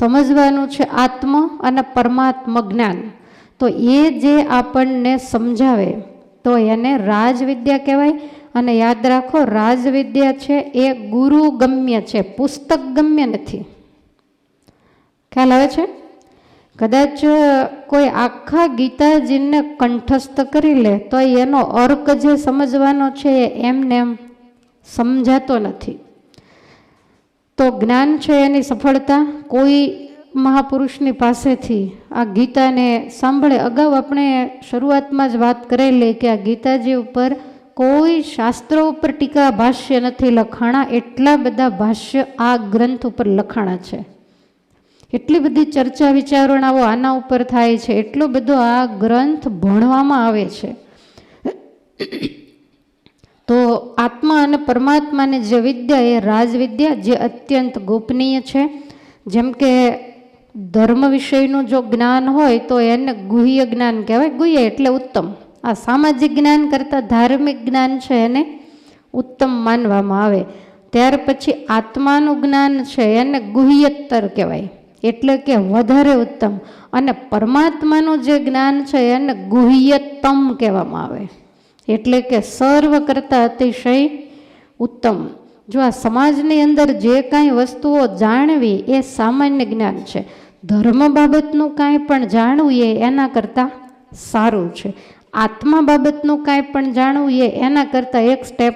સમજવાનું છે આત્મ અને પરમાત્મ જ્ઞાન. તો એ જે આપણને સમજાવે, તો એને રાજવિદ્યા કહેવાય. અને યાદ રાખો, રાજવિદ્યા છે એ ગુરુ ગમ્ય છે, પુસ્તક ગમ્ય નથી. ખ્યાલ આવે છે? કદાચ કોઈ આખા ગીતાજીને કંઠસ્થ કરી લે, તો એનો અર્ક જે સમજવાનો છે એ એમને એમ સમજાતો નથી. તો જ્ઞાન છે એની સફળતા? કોઈ મહાપુરુષની પાસેથી આ ગીતાને સાંભળે? અગાઉ આપણે શરૂઆતમાં જ વાત કરેલી કે આ ગીતાજી ઉપર કોઈ શાસ્ત્રો ઉપર ટીકા ભાષ્ય નથી લખાણા. એટલા બધા ભાષ્ય આ ગ્રંથ ઉપર લખાણા છે. એટલી બધી ચર્ચા વિચારણાઓ આના ઉપર થાય છે. એટલો બધો આ ગ્રંથ ભણવામાં આવે છે. તો આત્મા અને પરમાત્માની જે વિદ્યા એ રાજવિદ્યા જે અત્યંત ગોપનીય છે. જેમ કે ધર્મ વિષયનું જો જ્ઞાન હોય તો એને ગુહ્ય જ્ઞાન કહેવાય. ગુહ્ય એટલે ઉત્તમ. આ સામાજિક જ્ઞાન કરતાં ધાર્મિક જ્ઞાન છે એને ઉત્તમ માનવામાં આવે. ત્યાર પછી આત્માનું જ્ઞાન છે એને ગુહ્યતર કહેવાય. એટલે કે વધારે ઉત્તમ. અને પરમાત્માનું જે જ્ઞાન છે એને ગુહ્યતમ કહેવામાં આવે. એટલે કે સર્વ કરતાં અતિશય ઉત્તમ. જો આ સમાજની અંદર જે કાંઈ વસ્તુઓ જાણવી એ સામાન્ય જ્ઞાન છે. ધર્મ બાબતનું કાંઈ પણ જાણવું એ એના કરતાં સારું છે. આત્મા બાબતનું કાંઈ પણ જાણવું એ એના કરતાં એક સ્ટેપ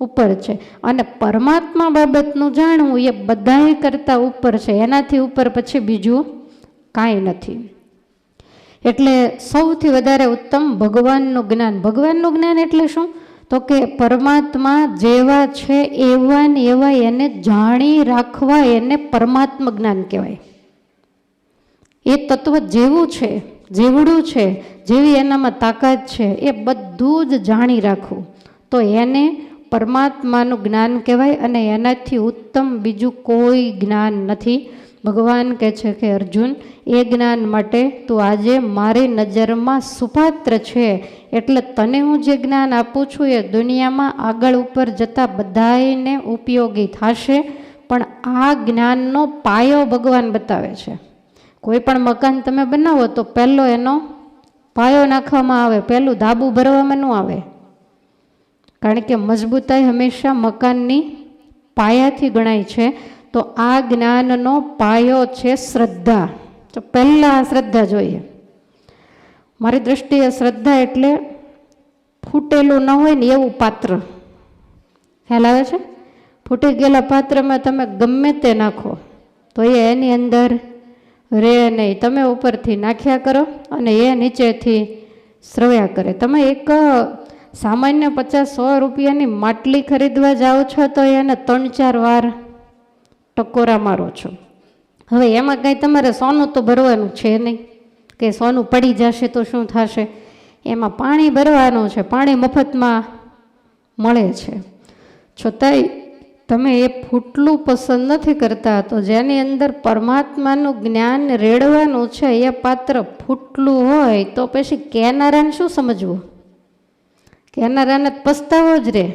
ઉપર છે. અને પરમાત્મા બાબતનું જાણવું એ બધાય કરતાં ઉપર છે. એનાથી ઉપર પછી બીજું કાંઈ નથી. એટલે સૌથી વધારે ઉત્તમ ભગવાનનું જ્ઞાન. ભગવાનનું જ્ઞાન એટલે શું? તો કે પરમાત્મા જેવા છે એવા ને એવા એને જાણી રાખવા એને પરમાત્મ જ્ઞાન કહેવાય. એ તત્વ જેવું છે, જેવડું છે, જેવી એનામાં તાકાત છે, એ બધું જ જાણી રાખવું. તો એને પરમાત્માનું જ્ઞાન કહેવાય અને એનાથી ઉત્તમ બીજું કોઈ જ્ઞાન નથી. ભગવાન કહે છે કે, અર્જુન, એ જ્ઞાન માટે તું આજે મારી નજરમાં સુપાત્ર છે. એટલે તને હું જે જ્ઞાન આપું છું એ દુનિયામાં આગળ ઉપર જતાં બધાને ઉપયોગી થશે. પણ આ જ્ઞાનનો પાયો ભગવાન બતાવે છે. કોઈ પણ મકાન તમે બનાવો તો પહેલો એનો પાયો નાખવામાં આવે, પહેલું ધાબું ભરવામાં ન આવે. કારણ કે મજબૂતાઈ હંમેશા મકાનની પાયાથી ગણાય છે. તો આ જ્ઞાનનો પાયો છે શ્રદ્ધા. તો પહેલાં શ્રદ્ધા જોઈએ. મારી દૃષ્ટિએ શ્રદ્ધા એટલે ફૂટેલું ન હોય ને એવું પાત્ર. ખ્યાલ આવે છે? ફૂટી ગયેલા પાત્રમાં તમે ગમે તે નાખો. તો એ એની અંદર રે નહીં. તમે ઉપરથી નાખ્યા કરો અને એ નીચેથી સ્રવ્યા કરે. તમે એક સામાન્ય પચાસ સો રૂપિયાની માટલી ખરીદવા જાઓ છો તો એને ત્રણ ચાર વાર ટકોરા મારો છો. હવે એમાં કાંઈ તમારે સોનું તો ભરવાનું છે નહીં. કે સોનું પડી જશે તો શું થશે? એમાં પાણી ભરવાનું છે, પાણી મફતમાં મળે છે. છતાંય તમે એ ફૂટલું પસંદ નથી કરતા, તો જેની અંદર પરમાત્માનું જ્ઞાન રેડવાનું છે, એ પાત્ર ફૂટલું હોય, તો પછી કેનારાને શું સમજવું? કેનારાને પસ્તાવો જ રહે.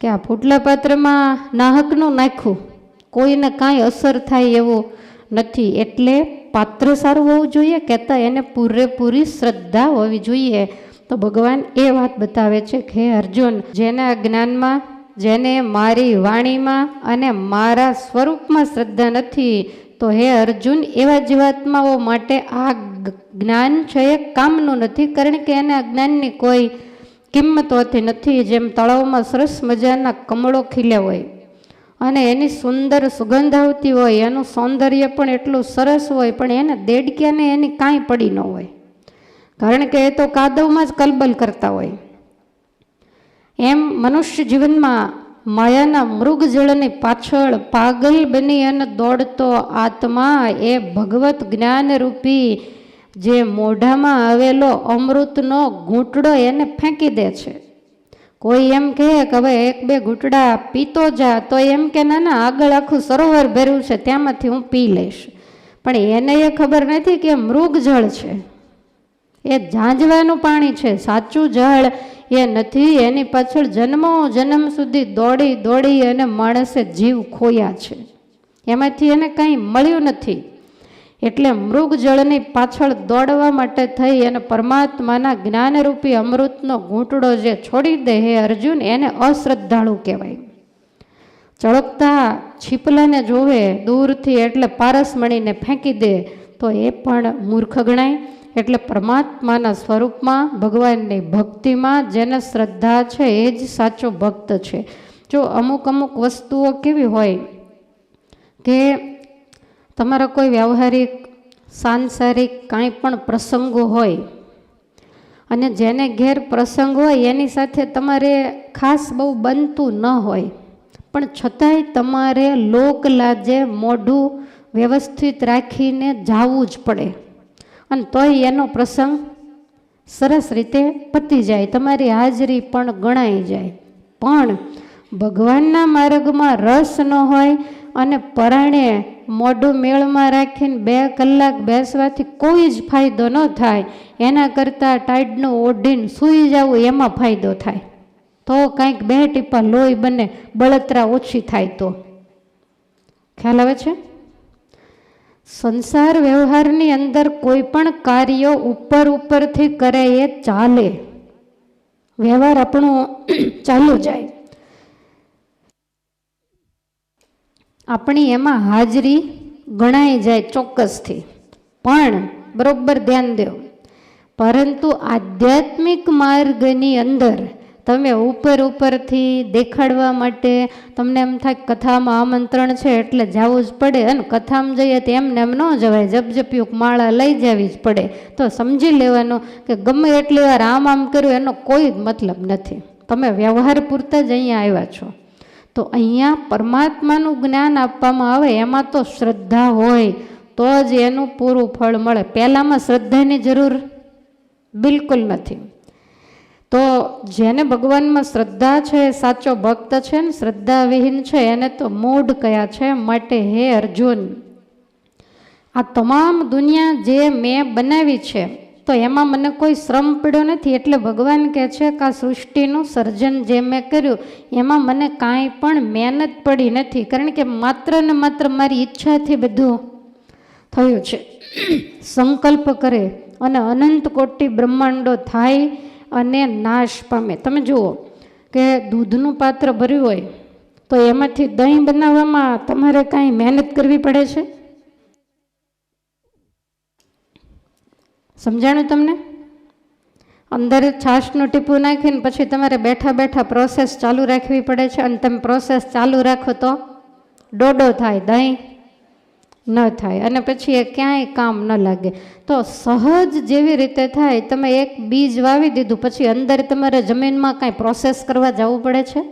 કે આ ફૂટલા પાત્રમાં નાહકનું નાખ્યું કોઈને કાંઈ અસર થાય એવું નથી. એટલે પાત્ર સારું હોવું જોઈએ, કહેતા એને પૂરેપૂરી શ્રદ્ધા હોવી જોઈએ. તો ભગવાન એ વાત બતાવે છે કે, હે અર્જુન, જેને જ્ઞાનમાં, જેને મારી વાણીમાં અને મારા સ્વરૂપમાં શ્રદ્ધા નથી, તો હે અર્જુન, એવા જીવાત્માઓ માટે આ જ્ઞાન છે એ કામનું નથી. કારણ કે એને જ્ઞાનની કોઈ કિંમત હોતી નથી. જેમ તળાવમાં સરસ મજાના કમળો ખીલ્યા હોય અને એની સુંદર સુગંધ આવતી હોય, એનું સૌંદર્ય પણ એટલું સરસ હોય, પણ એને દેડક્યાને એની કાંઈ પડી ન હોય. કારણ કે એ તો કાદવમાં જ કલબલ કરતા હોય. એમ મનુષ્ય જીવનમાં માયાના મૃગજળની પાછળ પાગલ બની અને દોડતો આત્મા એ ભગવત જ્ઞાનરૂપી જે મોઢામાં આવેલો અમૃતનો ઘૂંટડો એને ફેંકી દે છે. કોઈ એમ કહે કે હવે એક બે ઘૂંટડા પીતો જા, તો એમ કે, ના ના, આગળ આખું સરોવર ભર્યું છે, ત્યાંમાંથી હું પી લઈશ. પણ એને એ ખબર નથી કે મૃગ જળ છે. એ ઝાંઝવાનું પાણી છે, સાચું જળ એ નથી, એની પાછળ જન્મો જન્મ સુધી દોડી દોડી અને માણસે જીવ ખોયા છે. એમાંથી એને કાંઈ મળ્યું નથી. એટલે મૃગ જળની પાછળ દોડવા માટે થઈ અને પરમાત્માના જ્ઞાનરૂપી અમૃતનો ઘૂંટડો જે છોડી દે હે અર્જુન, એને અશ્રદ્ધાળુ કહેવાય. ચળકતા છીપલાને જોવે, દૂરથી એટલે પારસમણીને ફેંકી દે, તો એ પણ મૂર્ખ ગણાય. એટલે પરમાત્માના સ્વરૂપમાં, ભગવાનની ભક્તિમાં જેને શ્રદ્ધા છે, એ જ સાચો ભક્ત છે. જો અમુક અમુક વસ્તુઓ કેવી હોય કે તમારા કોઈ વ્યવહારિક, સાંસારિક કાંઈ પણ પ્રસંગો હોય અને જેને ઘેર પ્રસંગ હોય એની સાથે તમારે ખાસ બહુ બનતું ન હોય. પણ છતાંય તમારે લોક લાજે મોઢું વ્યવસ્થિત રાખીને જાવું જ પડે. અને તોય એનો પ્રસંગ સરસ રીતે પતી જાય. તમારી હાજરી પણ ગણાઈ જાય. પણ ભગવાનના માર્ગમાં રસ ન હોય અને પરાણે મોઢું મેળમાં રાખીને બે કલાક બેસવાથી કોઈ જ ફાયદો ન થાય. એના કરતાં ટાઈડનું ઓઢીને સૂઈ જવું એમાં ફાયદો થાય. તો કાંઈક બે ટીપા લોહી બને, બળતરા ઓછી થાય તો. ખ્યાલ આવે છે? સંસાર વ્યવહારની અંદર કોઈ પણ કાર્યો ઉપર ઉપરથી કરે એ ચાલે. વ્યવહાર આપણો ચાલુ જાય. આપણી એમાં હાજરી ગણાઈ જાય ચોક્કસથી. પણ બરોબર ધ્યાન દો. પરંતુ આધ્યાત્મિક માર્ગની અંદર તમે ઉપર ઉપરથી દેખાડવા માટે તમને એમ થાય કથામાં આમંત્રણ છે એટલે જવું જ પડે અને કથામાં જઈએ તો એમને એમ ન જવાય જપજપયુક માળા લઈ જવી જ પડે. તો સમજી લેવાનું કે ગમે એટલી વાર આમ આમ કર્યું એનો કોઈ મતલબ નથી. તમે વ્યવહાર પૂરતા જ અહીંયા આવ્યા છો. તો અહીંયા પરમાત્માનું જ્ઞાન આપવામાં આવે, એમાં તો શ્રદ્ધા હોય, તો જ એનું પૂરું ફળ મળે. પહેલાંમાં શ્રદ્ધાની જરૂર બિલકુલ નથી. તો જેને ભગવાનમાં શ્રદ્ધા છે, સાચો ભક્ત છે ને, શ્રદ્ધાવિહીન છે, એને તો મૂઢ કયા છે, માટે હે અર્જુન. આ તમામ દુનિયા જે મેં બનાવી છે તો એમાં મને કોઈ શ્રમ પડ્યો નથી. એટલે ભગવાન કહે છે કે આ સૃષ્ટિનું સર્જન જે મેં કર્યું, એમાં મને કાંઈ પણ મહેનત પડી નથી. કારણ કે માત્ર ને માત્ર મારી ઈચ્છાથી બધું થયું છે. સંકલ્પ કરે અને અનંત કોટી બ્રહ્માંડો થાય અને નાશ પામે. તમે જુઓ કે દૂધનું પાત્ર ભર્યું હોય, તો એમાંથી દહીં બનાવવામાં તમારે કાંઈ મહેનત કરવી પડે છે? સમજાણું તમને? અંદર છાશનું ટીપું નાખીને પછી તમારે બેઠા બેઠા પ્રોસેસ ચાલુ રાખવી પડે છે અને તમે પ્રોસેસ ચાલુ રાખો તો ડોડો થાય, દહીં ન થાય અને પછી એ ક્યાંય કામ ન લાગે. તો સહજ જેવી રીતે થાય, તમે એક બીજ વાવી દીધું, પછી અંદર તમારે જમીનમાં કાંઈ પ્રોસેસ કરવા જવું પડે છે?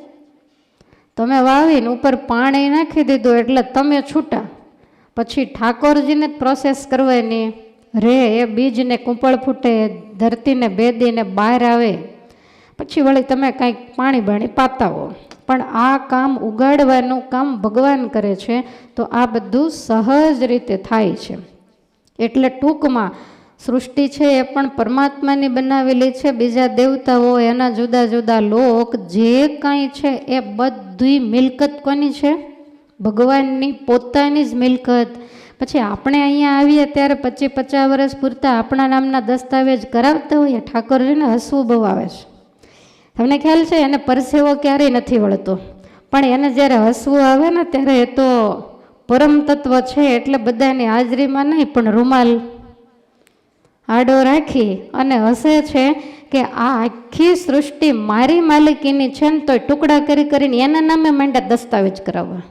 તમે વાવીને ઉપર પાણી નાખી દીધું એટલે તમે છૂટા. પછી ઠાકોરજીને જ પ્રોસેસ કરવાની. રે એ બીજને કૂંપળ ફૂટે, ધરતીને ભેદીને બહાર આવે. પછી વળી તમે કાંઈક પાણી બાણી પાતાવો પણ આ કામ ઉગાડવાનું કામ ભગવાન કરે છે, તો આ બધું સહજ રીતે થાય છે. એટલે ટૂંકમાં સૃષ્ટિ છે એ પણ પરમાત્માની બનાવેલી છે, બીજા દેવતાઓ, એના જુદા જુદા લોક, જે કાંઈ છે એ બધી મિલકત કોની છે? ભગવાનની પોતાની જ મિલકત. પછી આપણે અહીંયા આવીએ ત્યારે પચીસ પચાસ વર્ષ પૂરતા આપણા નામના દસ્તાવેજ કરાવતા હોઈએ, ઠાકોરજીને હસવું બહુ આવે છે. તમને ખ્યાલ છે, એને પરસેવો ક્યારેય નથી વળતો. પણ એને જ્યારે હસવું આવે ને, ત્યારે એ તો પરમ તત્વ છે, એટલે બધાની હાજરીમાં નહીં, પણ રૂમાલ આડો રાખી અને હસે છે કે આ આખી સૃષ્ટિ મારી માલિકીની છે ને, તોય ટુકડા કરી કરીને એના નામે માંડ્યા દસ્તાવેજ કરાવવા.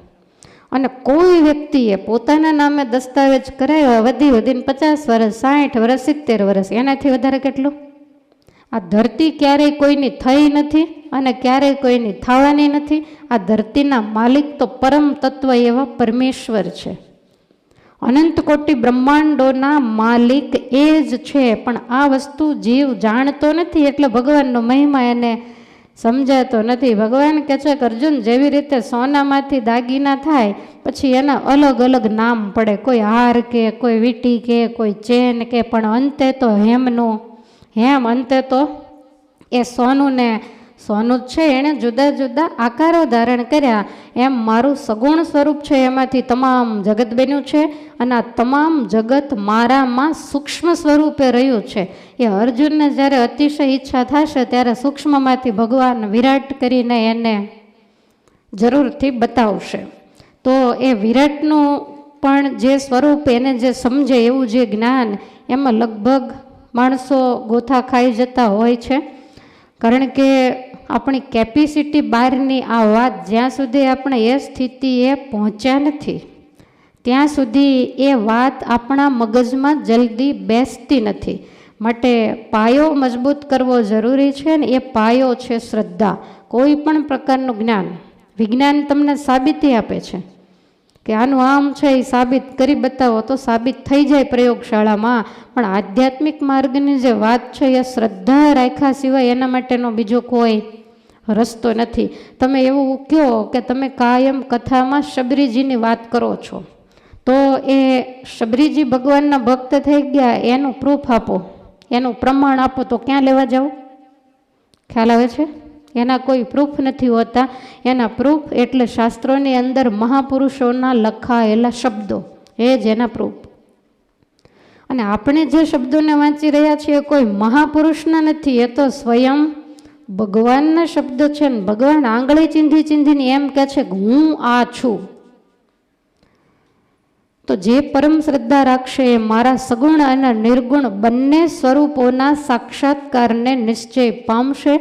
અને કોઈ વ્યક્તિએ પોતાના નામે દસ્તાવેજ કરાવ્યો વધી વધીને પચાસ વર્ષ, સાઠ વર્ષ, સિત્તેર વર્ષ, એનાથી વધારે કેટલું? આ ધરતી ક્યારેય કોઈની થઈ નથી અને ક્યારેય કોઈની થવાની નથી. આ ધરતીના માલિક તો પરમ તત્વ એવા પરમેશ્વર છે. અનંત કોટી બ્રહ્માંડોના માલિક એ જ છે, પણ આ વસ્તુ જીવ જાણતો નથી, એટલે ભગવાનનો મહિમા એને સમજાતો નથી. ભગવાન કહે છે કે અર્જુન જેવી રીતે સોનામાંથી દાગીના થાય, પછી એના અલગ અલગ નામ પડે. કોઈ હાર કે, કોઈ વીટી કે, કોઈ ચેન કે, પણ અંતે તો હેમનું. હેમ અંતે તો એ સોનું ને સોનું છે, એણે જુદા જુદા આકારો ધારણ કર્યા. એમ મારું સગુણ સ્વરૂપ છે, એમાંથી તમામ જગત બન્યું છે અને આ તમામ જગત મારામાં સૂક્ષ્મ સ્વરૂપે રહ્યું છે. એ અર્જુનને જ્યારે અતિશય ઈચ્છા થશે, ત્યારે સૂક્ષ્મમાંથી ભગવાન વિરાટ કરીને એને જરૂરથી બતાવશે. તો એ વિરાટનું પણ જે સ્વરૂપ, એને જે સમજે એવું જે જ્ઞાન, એમાં લગભગ માણસો ગોથા ખાઈ જતા હોય છે. કારણ કે આપણી કેપેસિટી બહારની આ વાત જ્યાં સુધી આપણે એ સ્થિતિએ પહોંચ્યા નથી, ત્યાં સુધી એ વાત આપણા મગજમાં જલ્દી બેસતી નથી. માટે પાયો મજબૂત કરવો જરૂરી છે ને એ પાયો છે શ્રદ્ધા, કોઈ પણ પ્રકારનું જ્ઞાન. વિજ્ઞાન તમને સાબિતી આપે છે કે આનું આમ છે એ સાબિત કરી બતાવો તો સાબિત થઈ જાય પ્રયોગશાળામાં. પણ આધ્યાત્મિક માર્ગની જે વાત છે એ શ્રદ્ધા રાખ્યા સિવાય એના માટેનો બીજો કોઈ રસ્તો નથી. તમે એવું કહો કે તમે કાયમ કથામાં શબરીજીની વાત કરો છો. તો એ શબરીજી ભગવાનના ભક્ત થઈ ગયા, એનું પ્રૂફ આપો. એનું પ્રમાણ આપો, તો ક્યાં લેવા જાઓ ખ્યાલ આવે છે? એના કોઈ પ્રૂફ નથી હોતા. એના પ્રૂફ એટલે શાસ્ત્રોની અંદર મહાપુરુષોના લખાયેલા શબ્દો. એ જ એના પ્રૂફ અને આપણે જે શબ્દોને વાંચી રહ્યા છીએ કોઈ મહાપુરુષના નથી, એ તો સ્વયં ભગવાનના શબ્દ છે ને, ભગવાન આંગળી ચીંધી ચીંધીને એમ કહે છે કે હું આ છું. તો જે પરમ શ્રદ્ધા રાખશે એ મારા સગુણ અને નિર્ગુણ બંને સ્વરૂપોના સાક્ષાત્કારને નિશ્ચય પામશે